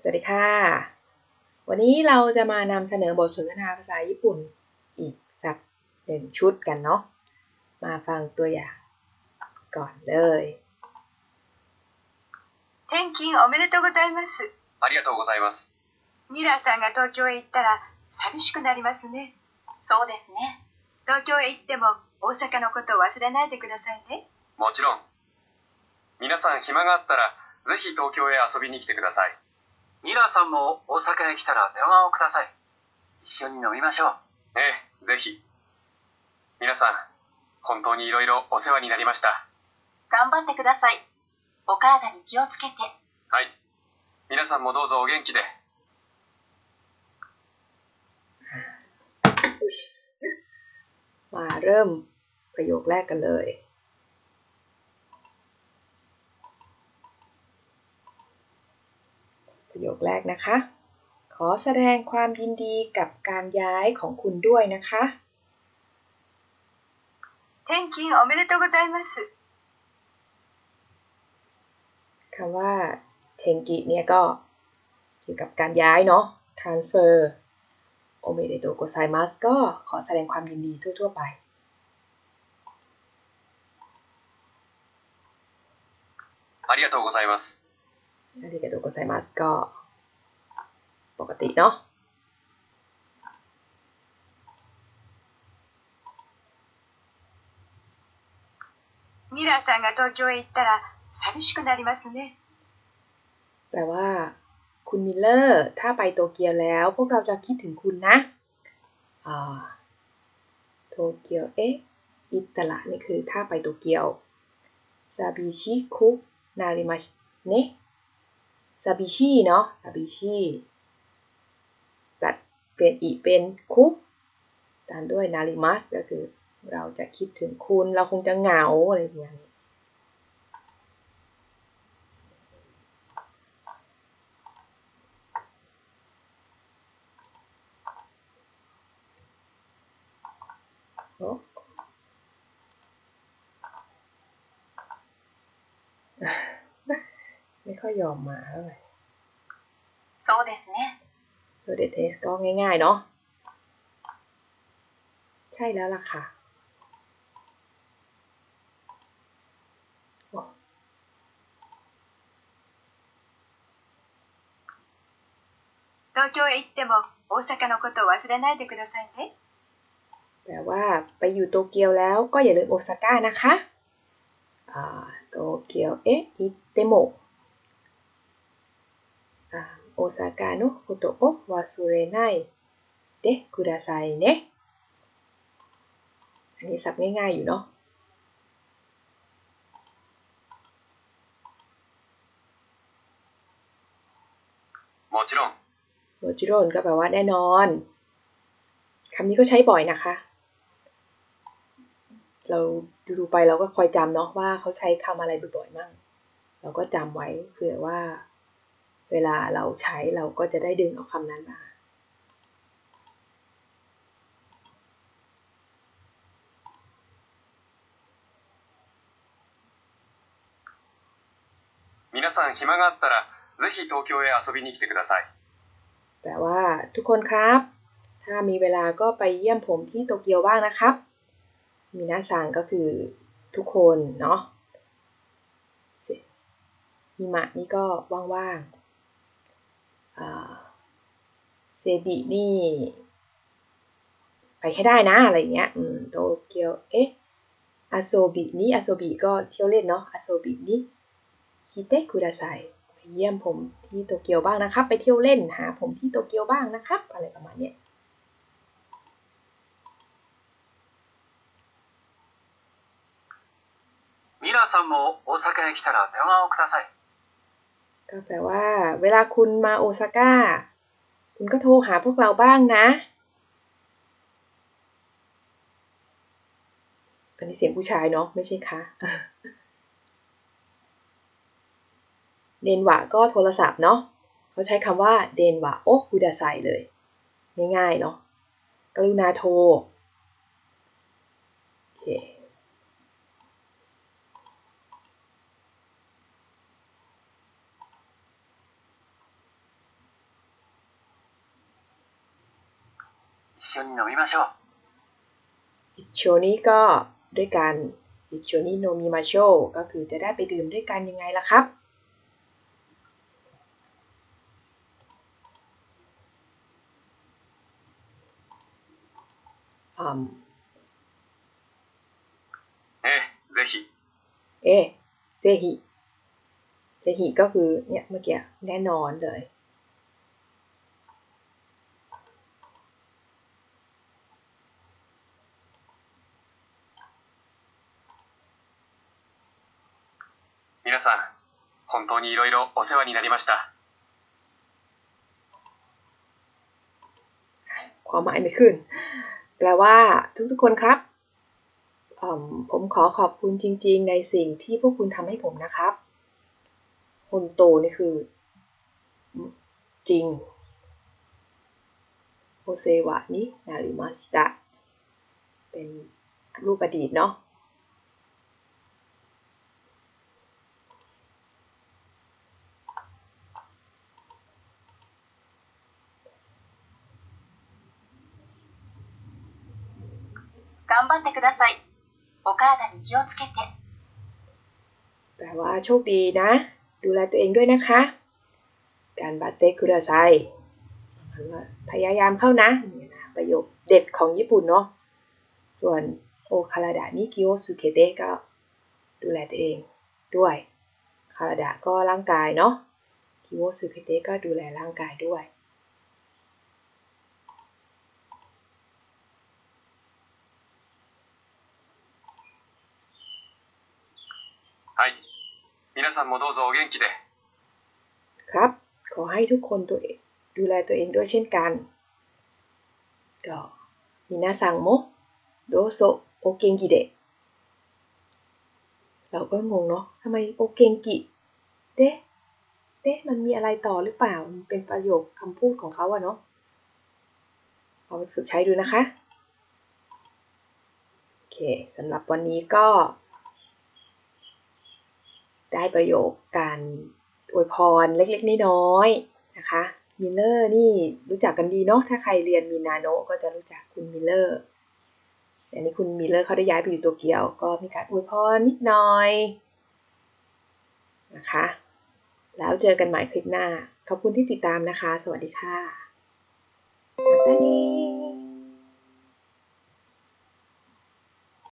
สวัสดีค่ะ วันนี้เราจะมานำเสนอบทสนทนาภาษาญี่ปุ่นอีกสักหนึ่งชุดกันเนาะ มาฟังตัวอย่างก่อนเลย 転勤おめでとうございます。ありがとうございます。ミラーさんが東京へ行ったら寂しくなりますね。そうですね。東京へ行っても大阪のことを忘れないでくださいね。もちろん。皆さん暇があったら、ぜひ東京へ遊びに来てください。 ミラーさんも大阪へ来たら電話をください。一緒に飲みましょう。ええ、ぜひ。皆さん、本当にいろいろお世話になりました。頑張ってください。お体に気をつけて。はい。皆さんもどうぞお元気で。 มาเริ่มประโยคแรกกันเลย ประโยคแรกนะคะ ขอแสดงความยินดีกับการย้ายของคุณด้วยนะคะ 転勤おめでとうございます。 คำว่าเทงกิเนี่ยก็เกี่ยวกับการย้ายเนาะ transfer โอเมเดโตโกไซมัสก็ขอแสดงความยินดีทั่ว ๆ ไป ありがとうございます。 อาริกาโตโกไซมัสก็ปกติเนาะ ミラーさんが東京へ行ったら寂しくなりますね。 แปลว่า คุณมิลเลอร์ ถ้าไปโตเกียวแล้ว พวกเราจะคิดถึงคุณนะอ่าโตเกียว เอ๊ะ อิตาละนี่คือถ้าไปโตเกียวซาบิชิคุนาริมาชเนะ ซาบิชิเนาะซาบิชิตัดเปลี่ยนอีเป็นคุตามด้วยนาริมัสก็คือเราจะคิดถึงคุณ เราคงจะเหงาอะไรอย่างเงี้ย ค่อยยอมมาเท่าไหร่ そうですね。 โดเดเทสก็ง่ายๆเนาะ ใช่แล้วล่ะค่ะโอ้ 東京へ行っても大阪のことを忘れないでくださいね。 แปลว่าไปอยู่โตเกียวแล้วก็อย่าลืมโอซาก้านะคะอ่าโตเกียว เอ๊ะ อิเตโมะอ่า โอซากาโนะคุโตโอะวาสุเรไนเดคุดาไซเนะอันนี้สับง่ายๆอยู่เนาะโมจิโร่โมจิโร่ก็แปลว่าแน่นอน คำนี้ก็ใช้บ่อยนะคะ เราดูไปเราก็คอยจำเนาะว่าเขาใช้คำอะไรบ่อยๆมั่ง เราก็จำไว้เผื่อว่า เวลาเราใช้เราก็จะได้ดึงเอาคำนั้นมา 皆さん暇があったら、ぜひ東京へ遊びに来てください。 แปลว่าทุกคนครับ ถ้ามีเวลาก็ไปเยี่ยมผมที่โตเกียวบ้างนะครับ มีนาซังก็คือทุกคนเนาะเสมิมะนี่ก็ว่างๆ เซบินี่ ไปให้ได้นะอะไรเงี้ยอืมโตเกียว เอ๊ะอาโซบินี่อาโซบิก็เที่ยวเล่นเนาะอาโซบินี่ฮิเตะคุดาไซ ไปเยี่ยมผมที่โตเกียวบ้างนะครับ ไปเที่ยวเล่นหาผมที่โตเกียวบ้างนะครับ อะไรประมาณเนี้ย ミラーさんも大阪へ来たら電話をください。 ก็แปลว่า เวลาคุณมาโอซาก้า คุณก็โทรหาพวกเราบ้างนะ อันนี้เสียงผู้ชายเนาะไม่ใช่คะเดนวะก็โทรศัพท์เนาะเขาใช้คำว่าเดนวะโอคุดาไซเลย ง่ายๆเนาะกรุณาโทร โอเค緒に飲みましょう。 อิโชนี้ก็ด้วยกันอิโชนิโนมิมาโชก็คือจะได้ไปดื่มด้วยกันยังไงล่ะครับ อืม ええ、ぜひ。 เอะเซฮิเซฮิก็คือเนี่ยเมื่อกี้แน่นอนเลย 皆さん、本当にいろいろお世話になりました。 ความหมายไม่ขึ้น แปลว่าทุกๆคนครับอืมผมขอขอบคุณจริงๆ ในสิ่งที่พวกคุณทำให้ผมนะครับฮนโตนี่คือ จริงโอเซวะนี่นาริมาชิตะ เป็นรูปอดีตเนาะ 頑張ってください。お体に気をつけて。 แปลว่าโชคดีนะ ดูแลตัวเองด้วยนะคะ การบาเตคุระไซหมายว่าพยายามเข้านะนี่นะประโยคเด็ดของญี่ปุ่นเนาะ ส่วนโอคาราดะนิกิโอสุเคเตะก็ดูแลตัวเองด้วย คาราดะก็ร่างกายเนาะกิโอสุเคเตะก็ดูแลร่างกายด้วย はい。皆さんもどうぞお元気で。 ครับ ขอให้ทุกคนตัวเองดูแลตัวเองด้วยเช่นกัน ก็มินาซังโมโดโซโอเกงกิเดะเราก็งงเนาะทำไมโอเกงกิเดะเดะมันมีอะไรต่อหรือเปล่า มันเป็นประโยคคำพูดของเขาอะเนาะเอาไปฝึกใช้ดูนะคะ โอเคสำหรับวันนี้ก็ ได้ประโยคการอวยพรเล็กๆน้อยๆนะคะมิลเลอร์นี่รู้จักกันดีเนาะถ้าใครเรียนมินาโนก็จะรู้จักคุณมิลเลอร์แต่นี้คุณมิลเลอร์เขาได้ย้ายไปอยู่ตัวเกียว ก็มีการอวยพรนิดหน่อยนะคะ แล้วเจอกันใหม่คลิปหน้า ขอบคุณที่ติดตามนะคะ สวัสดีค่ะสวัสดี